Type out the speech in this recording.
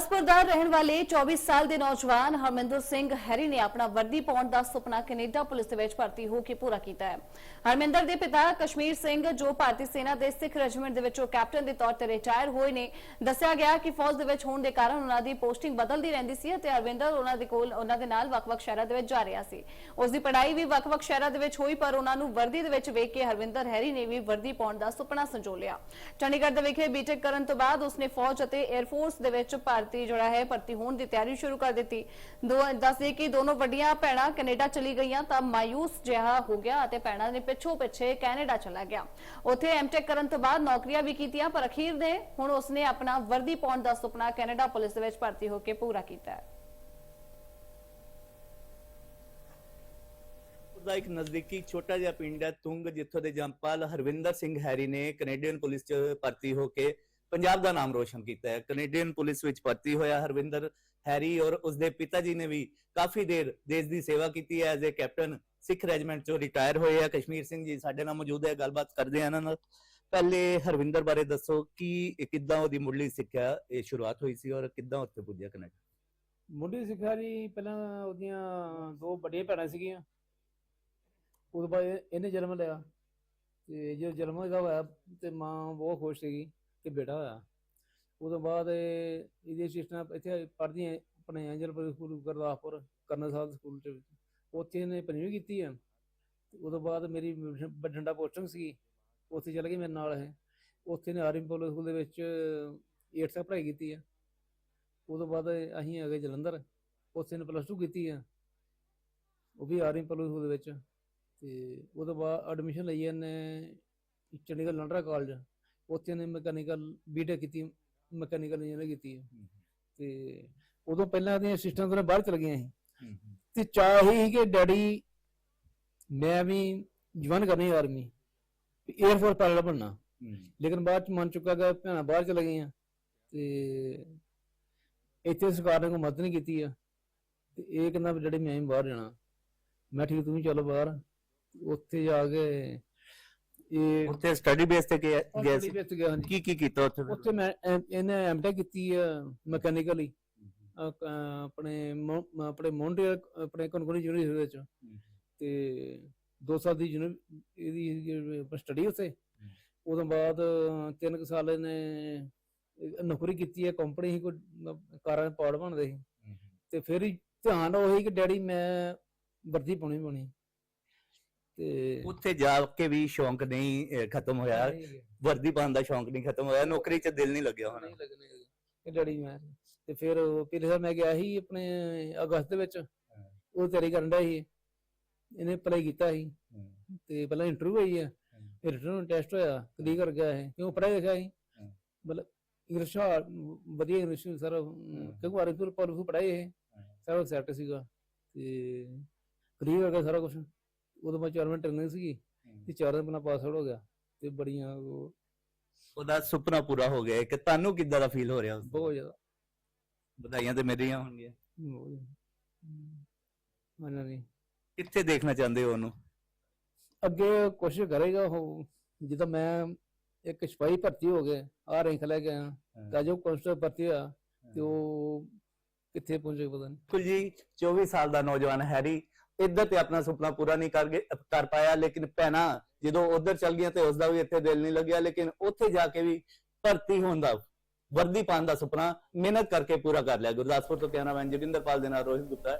ਗੁਰਦਾਸਪੁਰ ਦਾ ਰਹਿਣ ਵਾਲੇ 24 ਸਾਲ ਦੇ ਨੌਜਵਾਨ ਹਰਮਿੰਦਰ ਸਿੰਘ ਹੈਰੀ ਨੇ ਆਪਣਾ ਵਰਦੀ ਪਾਉਣ ਦਾ ਸੁਪਨਾ ਕੈਨੇਡਾ ਪੁਲਿਸ ਦੇ ਵਿੱਚ ਭਰਤੀ ਹੋ ਕੇ ਪੂਰਾ ਕੀਤਾ ਹੈ। ਹਰਮਿੰਦਰ ਦੇ ਪਿਤਾ ਕਸ਼ਮੀਰ ਸਿੰਘ, ਜੋ ਭਾਰਤੀ ਸੈਨਾ ਦੇ ਸਿੱਖ ਰੈਜੀਮੈਂਟ ਦੇ ਵਿੱਚੋਂ ਕੈਪਟਨ ਦੇ ਤੌਰ ਤੇ ਰਿਟਾਇਰ ਹੋਏ ਨੇ, ਦੱਸਿਆ ਗਿਆ ਕਿ ਫੌਜ ਦੇ ਵਿੱਚ ਹੋਣ ਦੇ ਕਾਰਨ ਉਹਨਾਂ ਦੀ ਪੋਸਟਿੰਗ ਬਦਲਦੀ ਰਹਿੰਦੀ ਸੀ ਅਤੇ ਹਰਮਿੰਦਰ ਉਹਨਾਂ ਦੇ ਕੋਲ, ਉਹਨਾਂ ਦੇ ਨਾਲ ਵੱਖ-ਵੱਖ ਸ਼ਹਿਰਾਂ ਦੇ ਵਿੱਚ ਜਾ ਰਿਹਾ ਸੀ। ਉਸ ਦੀ ਪੜ੍ਹਾਈ ਵੀ ਵੱਖ-ਵੱਖ ਸ਼ਹਿਰਾਂ ਦੇ ਵਿੱਚ ਹੋਈ, ਪਰ ਉਹਨਾਂ ਨੂੰ ਵਰਦੀ ਦੇ ਵਿੱਚ ਵੇਖ ਕੇ ਹਰਵਿੰਦਰ ਹੈਰੀ ਨੇ ਵੀ ਵਰਦੀ ਪਾਉਣ ਦਾ ਸੁਪਨਾ ਸੰਜੋ ਲਿਆ ਚੰਡੀਗੜ੍ਹ ਦੇ ਵਿਖੇ ਬੀਟੈਕ ਕਰਨ ਤੋਂ ਬਾਅਦ ਉਸਨੇ ਫੌਜ ਅਤੇ 에ਅਰ ਫੋਰਸ ਦੇ ਵਿੱਚ ਭਰਤੀ ਜਿਹੜਾ ਹੈ, ਭਰਤੀ ਹੋਣ ਦੀ ਤਿਆਰੀ ਸ਼ੁਰੂ ਕਰ ਦਿੱਤੀ। ਦੋ ਦੱਸਦੇ ਕਿ ਦੋਨੋਂ ਵੱਡੀਆਂ ਭੈਣਾਂ ਕੈਨੇਡਾ ਚਲੀ ਗਈਆਂ ਤਾਂ ਮਾਇੂਸ ਜਿਹਾ ਹੋ ਗਿਆ ਅਤੇ ਭੈਣਾਂ ਨੇ ਪਿੱਛੋਂ ਪਿੱਛੇ ਕੈਨੇਡਾ ਚਲਾ ਗਿਆ। ਉੱਥੇ ਐਮਟੈਕ ਕਰਨ ਤੋਂ ਬਾਅਦ ਨੌਕਰੀਆਂ ਵੀ ਕੀਤੀਆਂ, ਪਰ ਅਖੀਰ ਦੇ ਹੁਣ ਉਸਨੇ ਆਪਣਾ ਵਰਦੀ ਪਾਉਣ ਦਾ ਸੁਪਨਾ ਕੈਨੇਡਾ ਪੁਲਿਸ ਦੇ ਵਿੱਚ ਭਰਤੀ ਹੋ ਕੇ ਪੂਰਾ ਕੀਤਾ ਹੈ। ਦਾ ਇੱਕ ਨਜ਼ਦੀਕੀ ਛੋਟਾ ਜਿਹਾ ਪਿੰਡ ਹੈ ਤੁੰਗ, ਜਿੱਥੋਂ ਦੇ ਜੰਪਾਲ ਹਰਵਿੰਦਰ ਸਿੰਘ ਹੈਰੀ ਨੇ ਕੈਨੇਡੀਅਨ ਪੁਲਿਸ 'ਚ ਭਰਤੀ ਹੋ ਕੇ ਪੰਜਾਬ ਦਾ ਨਾਮ ਰੋਸ਼ਨ ਕੀਤਾ ਹੈ। ਕੈਨੇਡੀਅਨ ਪੁਲਿਸ ਵਿੱਚ ਭਰਤੀ ਹੋਇਆ ਹਰਵਿੰਦਰ ਹੈਰੀ ਔਰ ਉਸਦੇ ਪਿਤਾ ਜੀ ਨੇ ਵੀ ਕਾਫੀ ਦੇਰ ਦੇਸ਼ ਦੀ ਸੇਵਾ ਕੀਤੀ ਹੈ। As a captain Sikh regiment 'ਚੋਂ ਰਿਟਾਇਰ ਹੋਏ ਆ। ਕਸ਼ਮੀਰ ਸਿੰਘ ਜੀ, ਸਾਡੇ ਨਾਲ ਮੌਜੂਦ ਹੈ। ਗੱਲਬਾਤ ਕਰਦੇ ਆ ਇਹਨਾਂ ਨਾਲ। ਪਹਿਲੇ ਹਰਵਿੰਦਰ ਬਾਰੇ ਦੱਸੋ ਕਿ ਕਿੱਦਾਂ ਉਹਦੀ ਮੁੱਢਲੀ ਸਿੱਖਿਆ, ਇਹ ਸ਼ੁਰੂਆਤ ਹੋਈ ਸੀ ਔਰ ਕਿੱਦਾਂ ਉੱਥੇ ਪੁੱਜਿਆ ਕੈਨੇਡਾ? ਮੁੱਢਲੀ ਸਿੱਖਿਆ ਜੀ, ਪਹਿਲਾਂ ਉਹਦੀਆਂ ਦੋ ਵੱਡੀਆਂ ਭੈਣਾਂ ਸੀਗੀਆਂ। ਉਦੋਂ ਬਾਅਦ ਇਹਨੇ ਜਨਮ ਲਿਆ ਤੇ ਜਦੋਂ ਜਨਮ ਇਹਦਾ ਹੋਇਆ ਤੇ ਮਾਂ ਬਹੁਤ ਖੁਸ਼ ਸੀਗੀ। ਕਿ ਬੇਟਾ ਹੋਇਆ। ਉਦੋਂ ਬਾਅਦ ਇਹਦੀ ਸਿਸਟਮ ਇੱਥੇ ਪੜ੍ਹਦੀਆਂ ਆਪਣੇ Angelpur school Gurdaspur, colonel Sahib school ਚ। ਉੱਥੇ ਇਹਨੇ ਪੰਜਵੀਂ ਕੀਤੀ ਹੈ ਤੇ ਉਦੋਂ ਬਾਅਦ ਮੇਰੀ ਬਠਿੰਡਾ ਪੋਸਟਿੰਗ ਸੀ ਉੱਥੇ ਚਲੇ ਗਈ ਮੇਰੇ ਨਾਲ ਇਹ। ਉੱਥੇ ਨੇ ਆਰਮੀ ਪਬਲਿਕ ਸਕੂਲ ਦੇ ਵਿੱਚ 8th ਤੱਕ ਪੜ੍ਹਾਈ ਕੀਤੀ ਹੈ ਉਦੋਂ ਬਾਅਦ ਅਸੀਂ ਆ ਗਏ ਜਲੰਧਰ। ਉੱਥੇ ਨੇ ਪਲੱਸ 2 ਕੀਤੀ ਹੈ ਉਹ ਵੀ ਆਰਮੀ ਪਬਲਿਕ ਸਕੂਲ ਦੇ ਵਿੱਚ। ਤੇ ਉਦੋਂ ਬਾਅਦ ਐਡਮਿਸ਼ਨ ਲਈ ਇਹਨੇ ਚੰਡੀਗੜ੍ਹ ਲੰਡਰਾ ਕਾਲਜ ਉੱਥੇ ਨੇ ਮੈਕੈਨੀਕਲ ਬੀਟੈਕ ਕੀਤੀ ਮੈਕੈਨੀਕਲ ਇੰਜੀਨੀਅਰ ਕੀਤੀ ਤੇ ਉਦੋਂ ਪਹਿਲਾਂ ਦੀਆਂ ਅਸਿਸਟੈਂਟ ਤੋਂ ਬਾਹਰ ਚਲ ਗਈਆਂ ਸੀ ਤੇ ਚਾਹ ਹੀ ਸੀ ਕਿ ਡੈਡੀ ਮੈਂ ਵੀ ਜਵਾਨ ਕਰਨੀ ਆਰਮੀ 에ਅਰ ਫੋਰਸ ਪਾਇਲਟ ਬਣਨਾ। ਲੇਕਿਨ ਬਾਅਦ ਚ ਮੰਨ ਚੁੱਕਾ ਗਿਆ ਭੈਣਾਂ ਬਾਹਰ ਚਲੇ ਗਈਆਂ। ਤੇ ਇੱਥੇ ਸਰਕਾਰ ਨੇ ਕੋਈ ਮਦਦ ਨਹੀਂ ਕੀਤੀ ਆ। ਤੇ ਇਹ ਕਹਿੰਦਾ ਵੀ ਡੈਡੀ ਮੈਂ ਵੀ ਬਾਹਰ ਜਾਣਾ। ਮੈਂ ਠੀਕ ਤੂੰ ਵੀ ਚੱਲ ਬਾਹਰ। ਉੱਥੇ ਜਾ ਕੇ ਇਹ ਉੱਥੇ ਸਟੱਡੀ ਬੇਸ ਤੇ ਗਿਆ ਗਿਆ ਸੀ? ਵਿੱਚ ਗਿਆ ਹਾਂਜੀ। ਕੀ ਕੀ ਕੀਤਾ ਉੱਥੇ ਫਿਰ? ਉੱਥੇ ਮੈਂ ਐਮ- ਇਹਨੇ ਐਮਟੈਕ ਕੀਤੀ ਆ ਮੈਕੈਨੀਕਲੀ ਆਪਣੇ ਮੋ- ਆਪਣੇ ਮੌਂਟਰੀਅਲ ਆਪਣੇ ਯੂਨੀਵਰਸਿਟੀ ਵਿੱਚ। ਤੇ ਦੋ ਸਾਲ ਦੀ ਯੂਨੀ ਇਹਦੀ ਸਟੱਡੀ ਉੱਥੇ। ਉਦੋਂ ਬਾਅਦ ਤਿੰਨ ਕੁ ਸਾਲ ਇਹਨੇ ਇਹ ਨੌਕਰੀ ਕੀਤੀ ਹੈ ਕੰਪਨੀ ਹੀ ਕੋਈ ਮ- ਕਾਰਾਂ ਦੇ ਪਾਰਟ ਬਣਦੇ ਸੀ। ਤੇ ਫਿਰ ਹੀ ਧਿਆਨ ਉਹੀ ਕਿ ਡੈਡੀ ਮੈਂ ਵਰਦੀ ਪਾਉਣੀ ਪਾਉਣੀ। ਤੇ ਉੱਥੇ ਜਾ ਕੇ ਵੀ ਸ਼ੌਂਕ ਨਹੀਂ ਅਹ, ਖਤਮ ਹੋਇਆ। ਨਹੀਂ ਵਰਦੀ ਪਾਉਣ ਦਾ ਸ਼ੌਂਕ ਨਹੀਂ ਖਤਮ ਹੋਇਆ। ਨੌਕਰੀ 'ਚ ਦਿਲ ਨਹੀਂ ਲੱਗਿਆ ਹੋਣਾ। ਨਹੀਂ ਲੱਗਣੇ ਇਹ ਡੈਡੀ ਮੈਂ। ਤੇ ਫਿਰ ਉਹ ਪਿਛਲੇ ਸਾਲ ਮੈਂ ਗਿਆ ਸੀ ਆਪਣੇ ਅਗਸਤ ਦੇ ਵਿੱਚ। ਉਹ ਤਿਆਰੀ ਕਰਨ ਦਾ ਸੀ। ਇਹਨੇ ਅਪਲਾਈ ਕੀਤਾ ਸੀ। ਤੇ ਪਹਿਲਾਂ ਇੰਟਰਵਿਊ ਹੋਈ ਆ। ਫਿਰ ਰਿਟਰਨ ਟੈਸਟ ਹੋਇਆ। ਕਦੀ ਕਰ ਗਿਆ ਹੈ ਕਿਉਂ ਪੜ੍ਹਾਈ ਲਿਖਿਆ ਸੀ? ਹਾਂ। ਮਤਲਬ ਇੰਗਲਿਸ਼ ਵਧੀਆ ਇੰਗਲਿਸ਼ ਸਰ। ਕਿਉਂਕਿ ਵਾਰਿਸਪੁਰ ਪਰ ਪੜ੍ਹਾਈ ਇਹ। ਸਾਰਾ ਸੈੱਟ ਸੀਗਾ। ਤੇ ਕਲੀਅਰ ਹੋ ਗਿਆ ਸਾਰਾ ਕੁਝ ਉਦੋਂ ਮੈਂ ਚਾਰ ਮਿੰਟ ਟ੍ਰੇਨਿੰਗ ਸੀਗੀ ਤੇ ਚਾਰ ਦਿਨ ਪਹਿਲਾਂ ਪਾਸ ਆਊਟ ਹੋ ਗਿਆ ਤੇ ਬੜੀਆਂ ਉਹ ਉਹਦਾ ਸੁਪਨਾ ਪੂਰਾ ਹੋ ਗਿਆ ਕਿ ਤੁਹਾਨੂੰ ਕਿੱਦਾਂ ਦਾ ਫੀਲ ਹੋ ਰਿਹਾ ਉਸ ਬਹੁਤ ਜ਼ਿਆਦਾ। ਵਧਾਈਆਂ ਤੇ ਮੇਰੀਆਂ ਹੋਣਗੀਆਂ। ਬਹੁਤ ਜ਼ਿਆਦਾ। ਮੰਨਣਾ ਨਹੀਂ ਕਿੱਥੇ ਦੇਖਣਾ ਚਾਹੁੰਦੇ ਹੋ ਉਹਨੂੰ? ਅੱਗੇ ਕੋਸ਼ਿਸ਼ ਕਰੇਗਾ ਉਹ। ਜਿੱਦਾਂ ਮੈਂ ਇੱਕ ਸਿਪਾਹੀ ਭਰਤੀ ਹੋ ਗਏ ਆ ਰੈਂਕ ਲੈ ਗਿਆ ਤਾਂ ਜੋ ਕਨਸਟੇਬਲ ਭਰਤੀ ਹੋਇਆ ਤੇ ਉਹ ਕਿੱਥੇ ਪਹੁੰਚੇ ਪਤਾ ਨਹੀਂ। ਬਿਲਕੁਲ ਜੀ 24 ਸਾਲ ਦਾ ਨੌਜਵਾਨ ਹੈਰੀ ਇੱਧਰ ਤੇ ਆਪਣਾ ਸੁਪਨਾ ਪੂਰਾ ਨਹੀਂ ਕਰ ਗਏ ਕਰ ਪਾਇਆ, ਲੇਕਿਨ ਭੈਣਾਂ, ਜਦੋਂ ਉਧਰ ਚਲ ਗਈਆਂ ਤੇ ਉਸਦਾ ਵੀ ਇੱਥੇ ਦਿਲ ਨਹੀਂ ਲੱਗਿਆ, ਲੇਕਿਨ ਉੱਥੇ ਜਾ ਕੇ ਵੀ ਭਰਤੀ ਹੋਣ ਦਾ, ਵਰਦੀ ਪਾਉਣ ਦਾ ਸੁਪਨਾ ਮਿਹਨਤ ਕਰਕੇ ਪੂਰਾ ਕਰ ਲਿਆ। ਗੁਰਦਾਸਪੁਰ ਤੋਂ ਕੈਮਰਾਮੈਨ ਜੋਗਿੰਦਰਪਾਲ ਦੇ ਨਾਲ ਰੋਹਿਤ ਗੁਪਤਾ